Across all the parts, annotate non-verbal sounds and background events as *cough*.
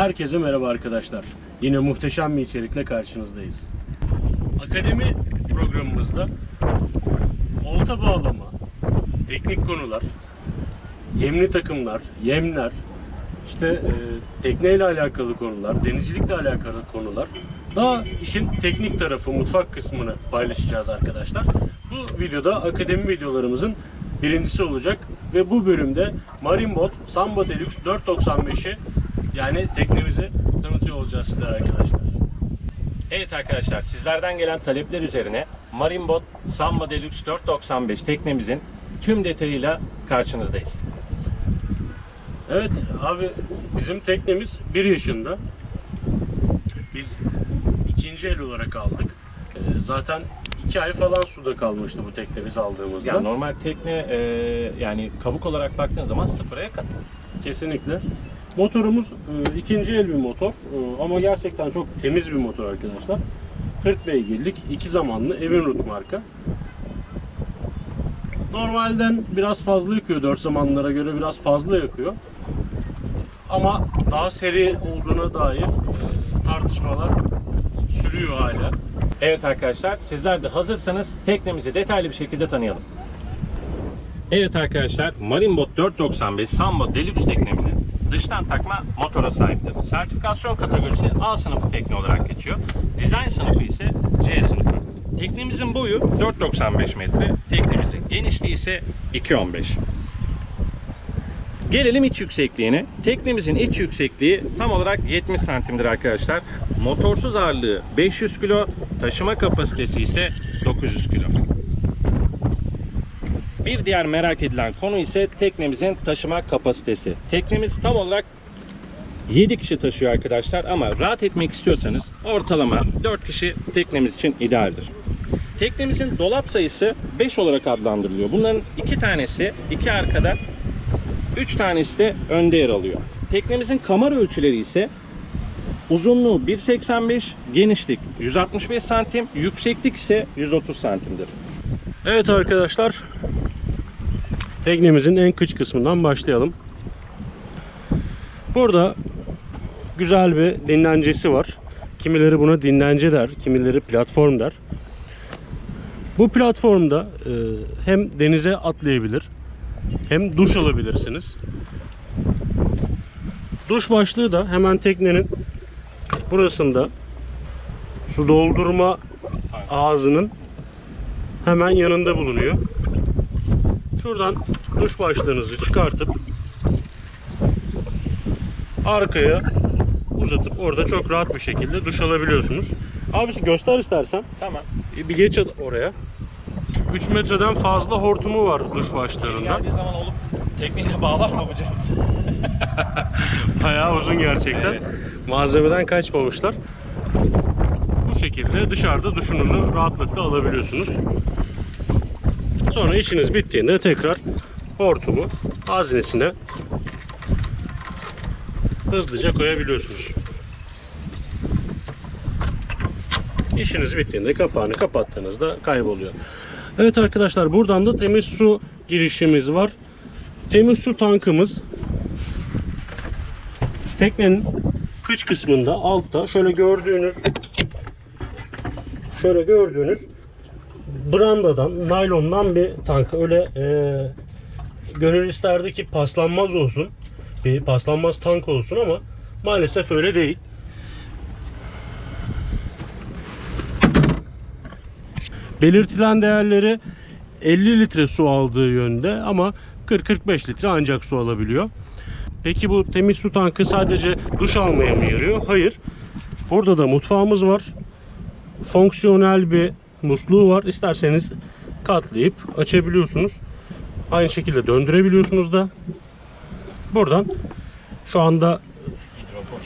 Herkese merhaba arkadaşlar. Yine muhteşem bir içerikle karşınızdayız. Akademi programımızda olta bağlama, teknik konular, yemli takımlar, yemler, işte e, tekneyle alakalı konular, denizcilikle alakalı konular, daha işin teknik tarafı, mutfak kısmını paylaşacağız arkadaşlar. Bu videoda akademi videolarımızın birincisi olacak ve bu bölümde Marinbot Samba Deluxe 495'i yani teknemizi tanıtıyor olacağız sizlere arkadaşlar. Evet arkadaşlar sizlerden gelen talepler üzerine Marinbot Samba Deluxe 495 teknemizin tüm detayıyla karşınızdayız. Evet abi bizim teknemiz 1 yaşında. Biz ikinci el olarak aldık. Ee, zaten 2 ay falan suda kalmıştı bu tekne biz aldığımızda. Yani normal tekne e, yani kabuk olarak baktığın zaman sıfıra yakın. Kesinlikle. Motorumuz e, ikinci el bir motor E, ama gerçekten çok temiz bir motor arkadaşlar. 40 beygirlik iki zamanlı Evinrude marka. Normalden biraz fazla yakıyor 4 zamanlara göre biraz fazla yakıyor. Ama daha seri olduğuna dair e, tartışmalar sürüyor hala. Evet arkadaşlar sizler de hazırsanız teknemizi detaylı bir şekilde tanıyalım. Evet arkadaşlar Marinbot 495 Samba Deluxe teknemizin dıştan takma motora sahiptir. Sertifikasyon kategorisi A sınıfı tekne olarak geçiyor. Dizayn sınıfı ise C sınıfı. Teknemizin boyu 4.95 metre, teknemizin genişliği ise 2.15. Gelelim iç yüksekliğine. Teknemizin iç yüksekliği tam olarak 70 santimdir arkadaşlar. Motorsuz ağırlığı 500 kilo, taşıma kapasitesi ise 900 kilo. Bir diğer merak edilen konu ise teknemizin taşıma kapasitesi. Teknemiz tam olarak 7 kişi taşıyor arkadaşlar ama rahat etmek istiyorsanız ortalama 4 kişi teknemiz için idealdir. Teknemizin dolap sayısı 5 olarak adlandırılıyor. Bunların 2 tanesi 2 arkada, 3 tanesi de önde yer alıyor. Teknemizin kamera ölçüleri ise uzunluğu 1.85, genişlik 165 santim, yükseklik ise 130 santimdir. Evet arkadaşlar. Teknemizin en kıç kısmından başlayalım. Burada güzel bir dinlencesi var. Kimileri buna dinlence der, kimileri platform der. Bu platformda e, hem denize atlayabilir hem duş alabilirsiniz. Duş başlığı da hemen teknenin burasında su doldurma ağzının hemen yanında bulunuyor. Şuradan duş başlığınızı çıkartıp arkaya uzatıp orada çok rahat bir şekilde duş alabiliyorsunuz. Abisi göster istersen. Tamam. Bir geç oraya. 3 metreden fazla hortumu var duş başlığında. Geldiği zaman olup tekneyle bağlar mı bu cam? *laughs* Bayağı uzun gerçekten. Evet. Malzemeden kaçmamışlar. Bu şekilde dışarıda duşunuzu rahatlıkla alabiliyorsunuz. Sonra işiniz bittiğinde tekrar hortumu haznesine hızlıca koyabiliyorsunuz. İşiniz bittiğinde kapağını kapattığınızda kayboluyor. Evet arkadaşlar buradan da temiz su girişimiz var. Temiz su tankımız Teknenin kıç kısmında altta şöyle gördüğünüz şöyle gördüğünüz brandadan, naylondan bir tank. Öyle e, gönül isterdi ki paslanmaz olsun. Bir paslanmaz tank olsun ama maalesef öyle değil. Belirtilen değerleri 50 litre su aldığı yönde ama 40-45 litre ancak su alabiliyor. Peki bu temiz su tankı sadece duş almaya mı yarıyor? Hayır. Burada da mutfağımız var. Fonksiyonel bir musluğu var. İsterseniz katlayıp açabiliyorsunuz. Aynı şekilde döndürebiliyorsunuz da. Buradan şu anda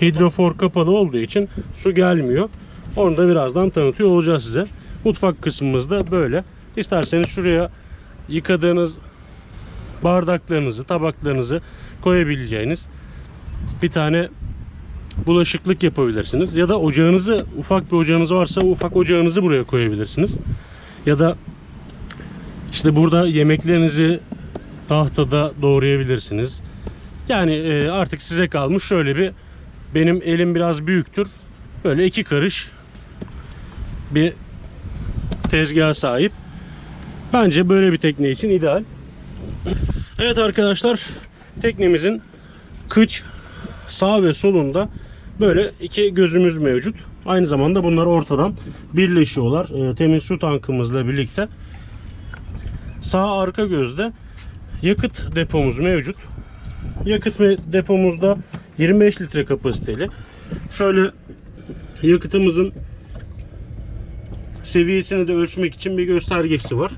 hidrofor kapalı olduğu için su gelmiyor. Onu da birazdan tanıtıyor olacağız size. Mutfak kısmımız da böyle. İsterseniz şuraya yıkadığınız bardaklarınızı, tabaklarınızı koyabileceğiniz bir tane bulaşıklık yapabilirsiniz. Ya da ocağınızı, ufak bir ocağınız varsa ufak ocağınızı buraya koyabilirsiniz. Ya da işte burada yemeklerinizi tahtada doğrayabilirsiniz. Yani e, artık size kalmış şöyle bir benim elim biraz büyüktür. Böyle iki karış bir tezgah sahip. Bence böyle bir tekne için ideal. Evet arkadaşlar teknemizin kıç sağ ve solunda böyle iki gözümüz mevcut. Aynı zamanda bunlar ortadan birleşiyorlar. Ee, temiz su tankımızla birlikte. Sağ arka gözde yakıt depomuz mevcut. Yakıt depomuzda 25 litre kapasiteli. Şöyle yakıtımızın seviyesini de ölçmek için bir göstergesi var.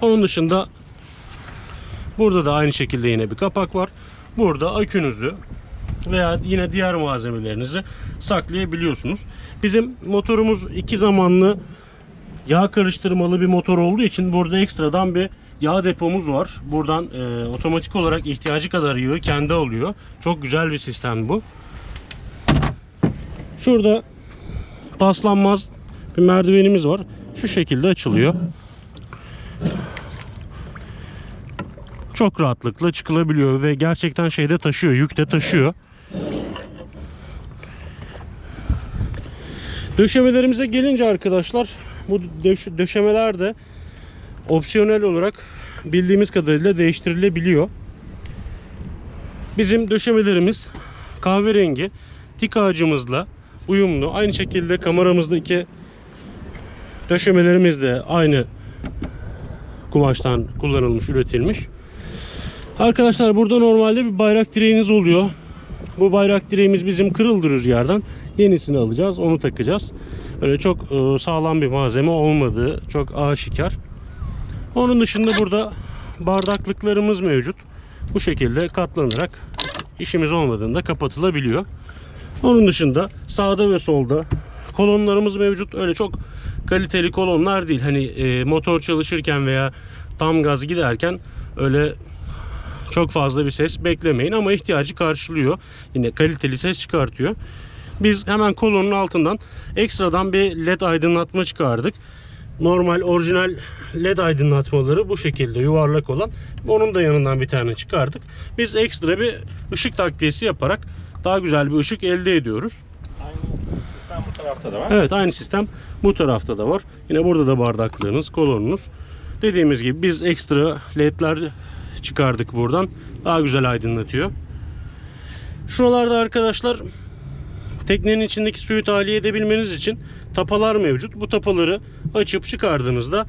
Onun dışında burada da aynı şekilde yine bir kapak var. Burada akünüzü veya yine diğer malzemelerinizi saklayabiliyorsunuz. Bizim motorumuz iki zamanlı yağ karıştırmalı bir motor olduğu için burada ekstradan bir yağ depomuz var. Buradan e, otomatik olarak ihtiyacı kadar yağı kendi alıyor. Çok güzel bir sistem bu. Şurada paslanmaz bir merdivenimiz var. Şu şekilde açılıyor. Çok rahatlıkla çıkılabiliyor ve gerçekten şeyde taşıyor, yükte taşıyor. Döşemelerimize gelince arkadaşlar bu döş- döşemeler de opsiyonel olarak bildiğimiz kadarıyla değiştirilebiliyor. Bizim döşemelerimiz kahverengi tik ağacımızla uyumlu. Aynı şekilde kameramızdaki döşemelerimiz de aynı kumaştan kullanılmış, üretilmiş. Arkadaşlar burada normalde bir bayrak direğiniz oluyor. Bu bayrak direğimiz bizim kırıldı rüzgardan. Yenisini alacağız, onu takacağız. Öyle çok e, sağlam bir malzeme olmadığı çok aşikar. Onun dışında burada bardaklıklarımız mevcut. Bu şekilde katlanarak işimiz olmadığında kapatılabiliyor. Onun dışında sağda ve solda kolonlarımız mevcut. Öyle çok kaliteli kolonlar değil. Hani e, motor çalışırken veya tam gaz giderken öyle çok fazla bir ses beklemeyin ama ihtiyacı karşılıyor. Yine kaliteli ses çıkartıyor. Biz hemen kolonun altından ekstradan bir led aydınlatma çıkardık. Normal orijinal led aydınlatmaları bu şekilde yuvarlak olan. Onun da yanından bir tane çıkardık. Biz ekstra bir ışık takviyesi yaparak daha güzel bir ışık elde ediyoruz. Da var. Evet aynı sistem bu tarafta da var. Yine burada da bardaklığınız, kolonunuz. Dediğimiz gibi biz ekstra ledler çıkardık buradan. Daha güzel aydınlatıyor. Şuralarda arkadaşlar teknenin içindeki suyu tahliye edebilmeniz için tapalar mevcut. Bu tapaları açıp çıkardığınızda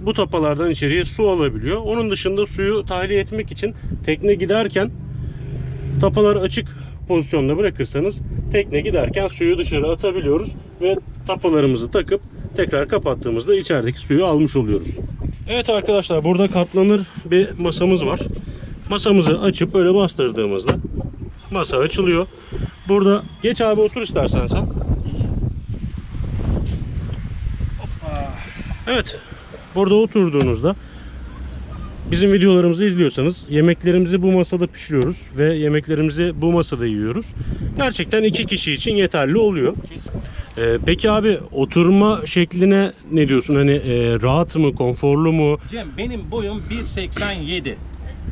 bu tapalardan içeriye su alabiliyor. Onun dışında suyu tahliye etmek için tekne giderken tapaları açık pozisyonda bırakırsanız tekne giderken suyu dışarı atabiliyoruz ve tapalarımızı takıp tekrar kapattığımızda içerideki suyu almış oluyoruz. Evet arkadaşlar burada katlanır bir masamız var. Masamızı açıp böyle bastırdığımızda masa açılıyor. Burada geç abi otur istersen sen. Evet. Burada oturduğunuzda bizim videolarımızı izliyorsanız yemeklerimizi bu masada pişiriyoruz ve yemeklerimizi bu masada yiyoruz. Gerçekten iki kişi için yeterli oluyor. Ee, peki abi oturma şekline ne diyorsun? Hani e, rahat mı, konforlu mu? Cem benim boyum 1.87.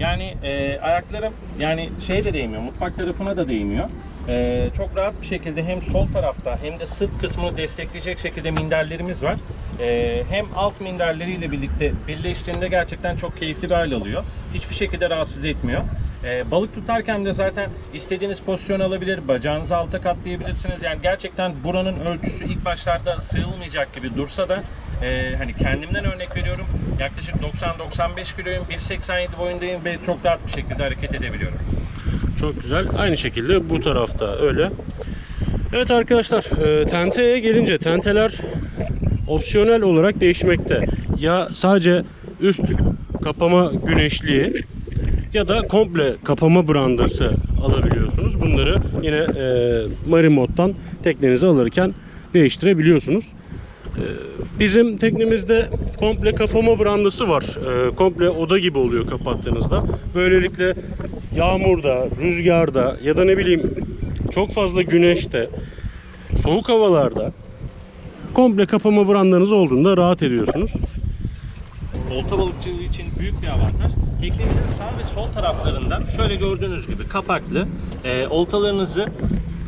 Yani e, ayaklarım yani şey de değmiyor, mutfak tarafına da değmiyor. E, çok rahat bir şekilde hem sol tarafta hem de sırt kısmını destekleyecek şekilde minderlerimiz var. E, hem alt minderleriyle birlikte birleştiğinde gerçekten çok keyifli bir hal alıyor. Hiçbir şekilde rahatsız etmiyor. E, balık tutarken de zaten istediğiniz pozisyon alabilir, bacağınızı alta katlayabilirsiniz. Yani gerçekten buranın ölçüsü ilk başlarda sığılmayacak gibi dursa da e, hani kendimden örnek veriyorum. Yaklaşık 90-95 kiloyum, 1.87 boyundayım ve çok rahat bir şekilde hareket edebiliyorum. Çok güzel. Aynı şekilde bu tarafta öyle. Evet arkadaşlar, e, tenteye gelince tenteler opsiyonel olarak değişmekte. Ya sadece üst kapama güneşliği ya da komple kapama brandası alabiliyorsunuz. Bunları yine e, Marimot'tan teknenizi alırken değiştirebiliyorsunuz. E, Bizim teknemizde komple kapama brandası var. E, komple oda gibi oluyor kapattığınızda. Böylelikle yağmurda, rüzgarda ya da ne bileyim çok fazla güneşte, soğuk havalarda komple kapama brandanız olduğunda rahat ediyorsunuz. Olta balıkçılığı için büyük bir avantaj. Teknemizin sağ ve sol taraflarında şöyle gördüğünüz gibi kapaklı e, oltalarınızı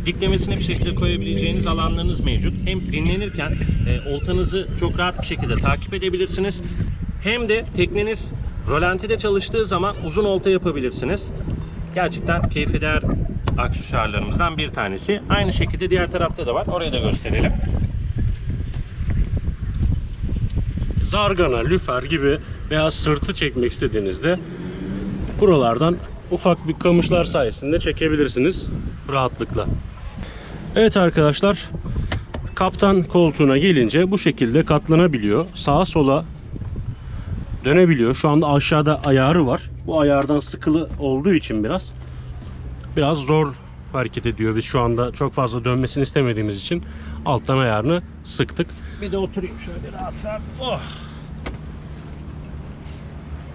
diklemesine bir şekilde koyabileceğiniz alanlarınız mevcut. Hem dinlenirken e, oltanızı çok rahat bir şekilde takip edebilirsiniz. Hem de tekneniz rolantide çalıştığı zaman uzun olta yapabilirsiniz. Gerçekten keyfe değer aksesuarlarımızdan bir tanesi. Aynı şekilde diğer tarafta da var. Orayı da gösterelim. Zargana, lüfer gibi veya sırtı çekmek istediğinizde buralardan ufak bir kamışlar sayesinde çekebilirsiniz rahatlıkla. Evet arkadaşlar kaptan koltuğuna gelince bu şekilde katlanabiliyor. Sağa sola dönebiliyor. Şu anda aşağıda ayarı var. Bu ayardan sıkılı olduğu için biraz biraz zor hareket ediyor. Biz şu anda çok fazla dönmesini istemediğimiz için alttan ayarını sıktık. Bir de oturayım şöyle rahat rahat. Oh.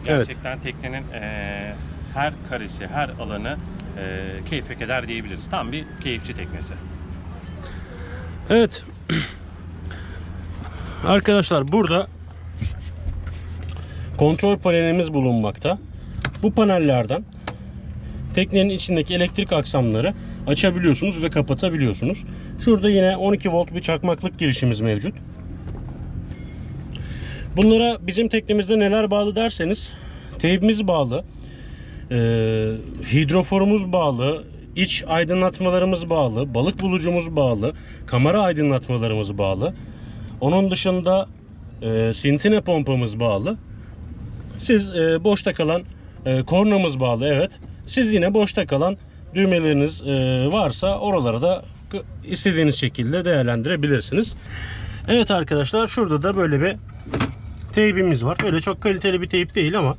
Evet. Gerçekten teknenin eee, her karesi, her alanı eee keyfe keder diyebiliriz. Tam bir keyifçi teknesi. Evet. Arkadaşlar burada kontrol panelimiz bulunmakta. Bu panellerden teknenin içindeki elektrik aksamları açabiliyorsunuz ve kapatabiliyorsunuz. Şurada yine 12 volt bir çakmaklık girişimiz mevcut. Bunlara bizim teknemizde neler bağlı derseniz teybimiz bağlı, e, hidroforumuz bağlı, iç aydınlatmalarımız bağlı, balık bulucumuz bağlı, kamera aydınlatmalarımız bağlı. Onun dışında e, sintine pompamız bağlı. Siz e, boşta kalan e, kornamız bağlı evet. Siz yine boşta kalan düğmeleriniz e, varsa oralara da istediğiniz şekilde değerlendirebilirsiniz. Evet arkadaşlar şurada da böyle bir teybimiz var. Öyle çok kaliteli bir teyp değil ama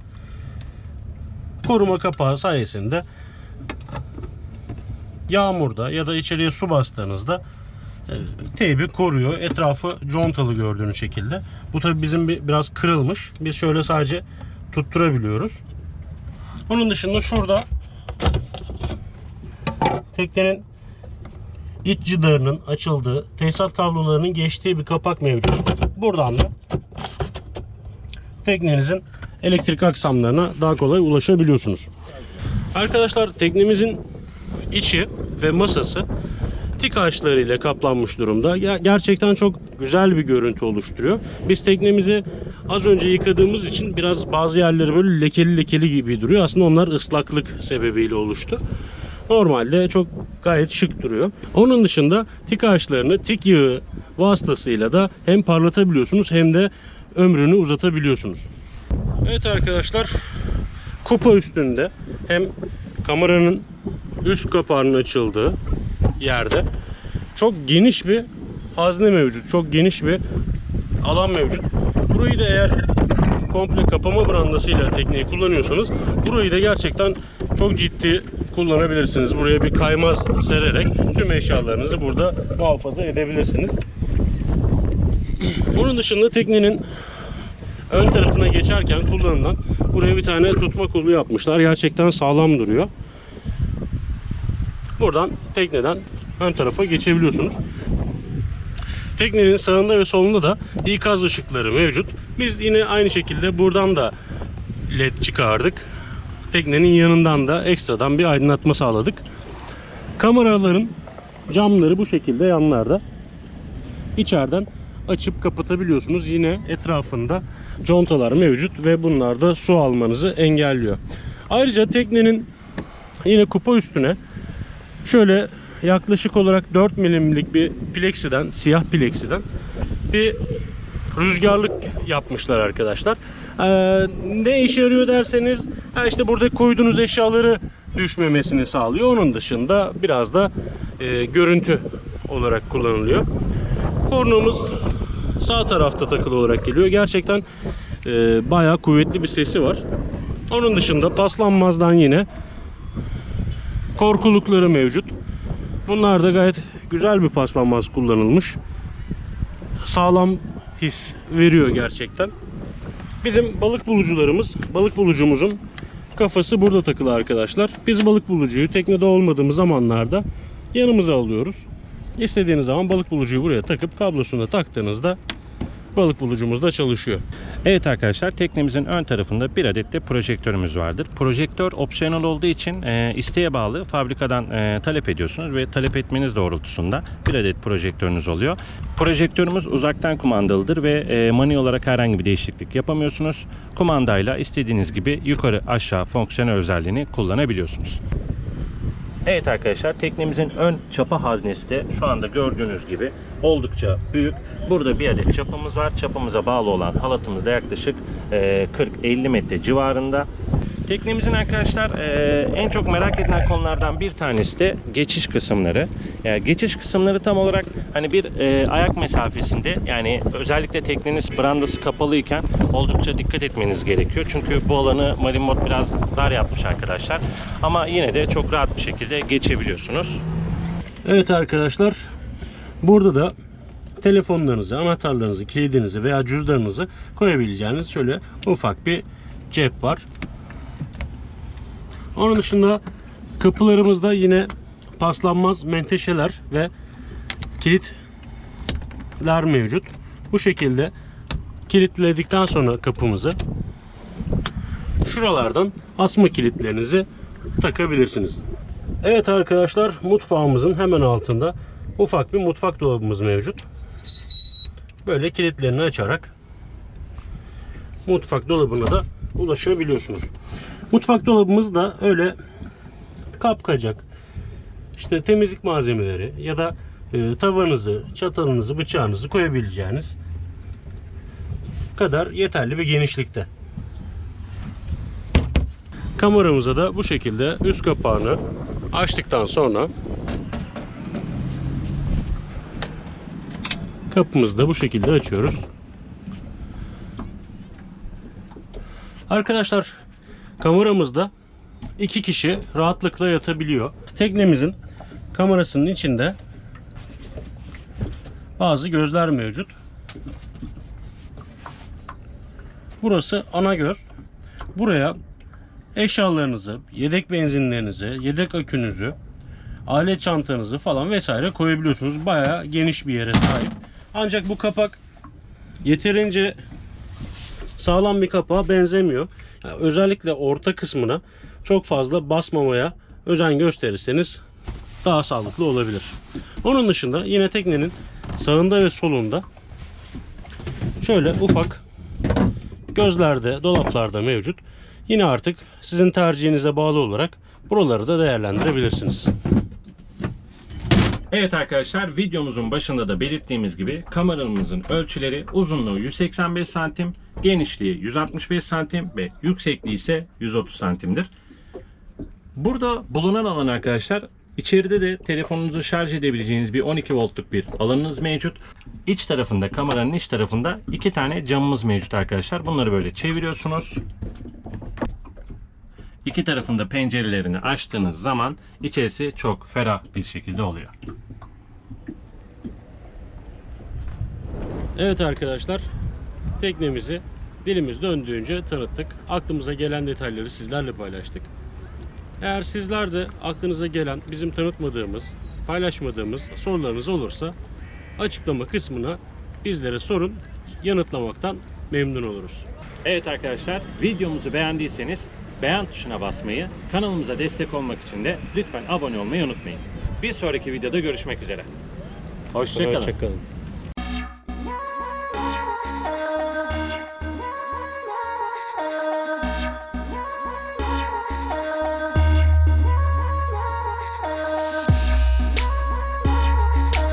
koruma kapağı sayesinde yağmurda ya da içeriye su bastığınızda e, teybi koruyor. Etrafı contalı gördüğünüz şekilde. Bu tabi bizim bir, biraz kırılmış. Biz şöyle sadece tutturabiliyoruz. Onun dışında şurada teknenin iç cidarının açıldığı, tesisat kablolarının geçtiği bir kapak mevcut. Buradan da teknenizin elektrik aksamlarına daha kolay ulaşabiliyorsunuz. Arkadaşlar teknemizin içi ve masası tik ağaçlarıyla kaplanmış durumda. Gerçekten çok güzel bir görüntü oluşturuyor. Biz teknemizi az önce yıkadığımız için biraz bazı yerleri böyle lekeli lekeli gibi duruyor. Aslında onlar ıslaklık sebebiyle oluştu. Normalde çok gayet şık duruyor. Onun dışında tik ağaçlarını tik yağı vasıtasıyla da hem parlatabiliyorsunuz hem de ömrünü uzatabiliyorsunuz. Evet arkadaşlar kupa üstünde hem kameranın üst kapağının açıldığı yerde çok geniş bir hazne mevcut. Çok geniş bir alan mevcut. Burayı da eğer komple kapama brandasıyla tekneyi kullanıyorsanız burayı da gerçekten çok ciddi kullanabilirsiniz. Buraya bir kaymaz sererek tüm eşyalarınızı burada muhafaza edebilirsiniz. Onun dışında teknenin ön tarafına geçerken kullanılan buraya bir tane tutma kolu yapmışlar. Gerçekten sağlam duruyor. Buradan tekneden ön tarafa geçebiliyorsunuz. Teknenin sağında ve solunda da ikaz ışıkları mevcut. Biz yine aynı şekilde buradan da led çıkardık. Teknenin yanından da ekstradan bir aydınlatma sağladık. Kameraların camları bu şekilde yanlarda. İçeriden açıp kapatabiliyorsunuz. Yine etrafında contalar mevcut ve bunlar da su almanızı engelliyor. Ayrıca teknenin yine kupa üstüne şöyle yaklaşık olarak 4 milimlik bir plexiden, siyah plexiden bir rüzgarlık yapmışlar arkadaşlar. Ee, ne işe yarıyor derseniz işte burada koyduğunuz eşyaları düşmemesini sağlıyor. Onun dışında biraz da e, görüntü olarak kullanılıyor. Kornamız sağ tarafta takılı olarak geliyor. Gerçekten e, bayağı kuvvetli bir sesi var. Onun dışında paslanmazdan yine korkulukları mevcut. Bunlar da gayet güzel bir paslanmaz kullanılmış. Sağlam his veriyor gerçekten. Bizim balık bulucularımız, balık bulucumuzun kafası burada takılı arkadaşlar. Biz balık bulucuyu teknede olmadığımız zamanlarda yanımıza alıyoruz. İstediğiniz zaman balık bulucuyu buraya takıp kablosunu da taktığınızda balık bulucumuz da çalışıyor. Evet arkadaşlar teknemizin ön tarafında bir adet de projektörümüz vardır. Projektör opsiyonel olduğu için e, isteğe bağlı fabrikadan e, talep ediyorsunuz ve talep etmeniz doğrultusunda bir adet projektörünüz oluyor. Projektörümüz uzaktan kumandalıdır ve e, mani olarak herhangi bir değişiklik yapamıyorsunuz. Kumandayla istediğiniz gibi yukarı aşağı fonksiyonel özelliğini kullanabiliyorsunuz. Evet arkadaşlar teknemizin ön çapa haznesi de şu anda gördüğünüz gibi oldukça büyük. Burada bir adet çapamız var. Çapamıza bağlı olan halatımız da yaklaşık e, 40-50 metre civarında. Teknemizin arkadaşlar e, en çok merak edilen konulardan bir tanesi de geçiş kısımları. Yani geçiş kısımları tam olarak hani bir e, ayak mesafesinde yani özellikle tekneniz brandası kapalıyken oldukça dikkat etmeniz gerekiyor. Çünkü bu alanı Marinbot biraz dar yapmış arkadaşlar. Ama yine de çok rahat bir şekilde geçebiliyorsunuz. Evet arkadaşlar burada da telefonlarınızı, anahtarlarınızı, kilidinizi veya cüzdanınızı koyabileceğiniz şöyle ufak bir cep var. Onun dışında kapılarımızda yine paslanmaz menteşeler ve kilitler mevcut. Bu şekilde kilitledikten sonra kapımızı şuralardan asma kilitlerinizi takabilirsiniz. Evet arkadaşlar mutfağımızın hemen altında ufak bir mutfak dolabımız mevcut. Böyle kilitlerini açarak mutfak dolabına da ulaşabiliyorsunuz. Mutfak dolabımız da öyle kapkacak işte temizlik malzemeleri ya da e, tavanızı, çatalınızı, bıçağınızı koyabileceğiniz kadar yeterli bir genişlikte. Kameramıza da bu şekilde üst kapağını açtıktan sonra kapımızı da bu şekilde açıyoruz. Arkadaşlar kameramızda iki kişi rahatlıkla yatabiliyor. Teknemizin kamerasının içinde bazı gözler mevcut. Burası ana göz. Buraya eşyalarınızı, yedek benzinlerinizi, yedek akünüzü, alet çantanızı falan vesaire koyabiliyorsunuz. Bayağı geniş bir yere sahip. Ancak bu kapak yeterince sağlam bir kapağa benzemiyor. Yani özellikle orta kısmına çok fazla basmamaya özen gösterirseniz daha sağlıklı olabilir. Onun dışında yine teknenin sağında ve solunda şöyle ufak gözlerde, dolaplarda mevcut. Yine artık sizin tercihinize bağlı olarak buraları da değerlendirebilirsiniz. Evet arkadaşlar videomuzun başında da belirttiğimiz gibi kameramızın ölçüleri uzunluğu 185 santim, genişliği 165 santim ve yüksekliği ise 130 santimdir. Burada bulunan alan arkadaşlar içeride de telefonunuzu şarj edebileceğiniz bir 12 voltluk bir alanınız mevcut. İç tarafında kameranın iç tarafında iki tane camımız mevcut arkadaşlar. Bunları böyle çeviriyorsunuz. İki tarafında pencerelerini açtığınız zaman içerisi çok ferah bir şekilde oluyor. Evet arkadaşlar teknemizi dilimiz döndüğünce tanıttık. Aklımıza gelen detayları sizlerle paylaştık. Eğer sizler de aklınıza gelen bizim tanıtmadığımız, paylaşmadığımız sorularınız olursa açıklama kısmına bizlere sorun. Yanıtlamaktan memnun oluruz. Evet arkadaşlar videomuzu beğendiyseniz beğen tuşuna basmayı, kanalımıza destek olmak için de lütfen abone olmayı unutmayın. Bir sonraki videoda görüşmek üzere. Hoşçakalın. Hoşçakalın.